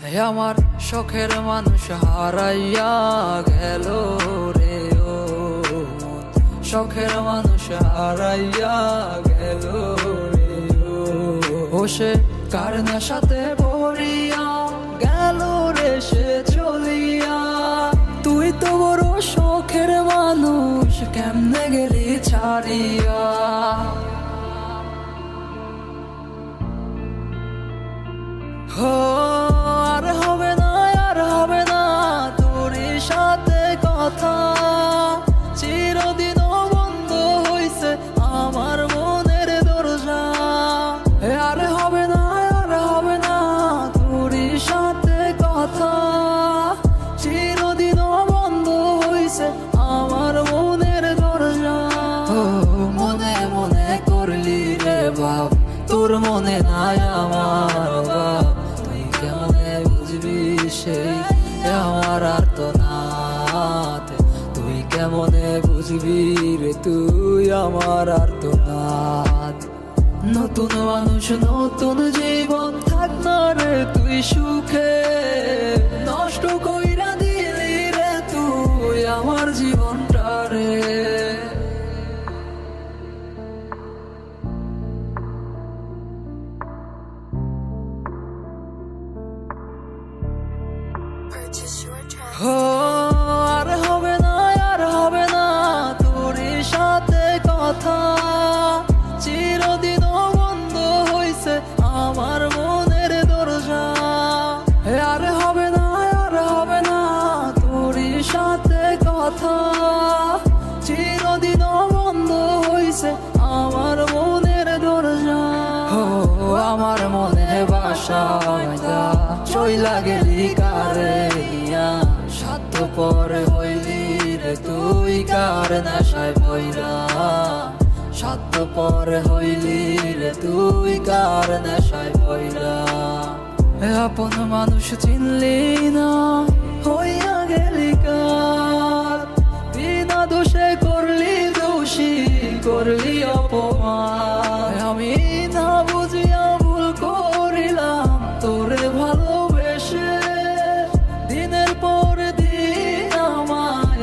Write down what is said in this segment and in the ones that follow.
হে আমার শখের মানুষ, হারাইয়া গেল রে ও শখের মানুষ, হারাইয়া গেল রে ও। সে কার সাথে পড়িয়া গেল রে, সে চলিয়া। তুই তো বড় শখের মানুষ, কেমনে গেলি ছাড়িয়া? তোর মনে নাই আমার তুই কেমনে বুঝবি সেই? আমার আর তো নাথ তুই কেমনে বুঝবি রে তুই আমার আর তো নাথ নতুন মানুষ, নতুন জীবন থাক না রে তুই সুখে। নষ্ট কইরা দিলি রে তুই আমার জীবনটা আর হবে না, আর হবে না তোর সাথে কথা। চিরদিন বন্ধ হইছে আমার মনের দরজা। আর হবে না, আর হবে না তোর সাথে কথা। চিরদিন বন্ধ হইছে আমার মনের দরজা। আমার মনে বাসা চইলা গেলি কারে? পরে হইলি রে তুই কার নেশায় বইরা সাত পরে হইলি রে তুই কার নেশায় বইরা আপন মানুষ চিনলি না, হইয়া গেলি কার? বিনা দোষে করলি দোষী, করলি অপমান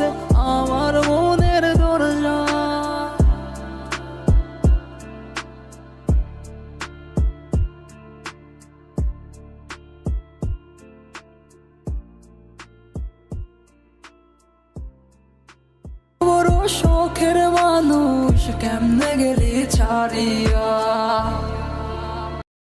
হইছে আমার মনের দরজা। বড় শখের মানুষ কেমনে গেলি ছাড়িয়া?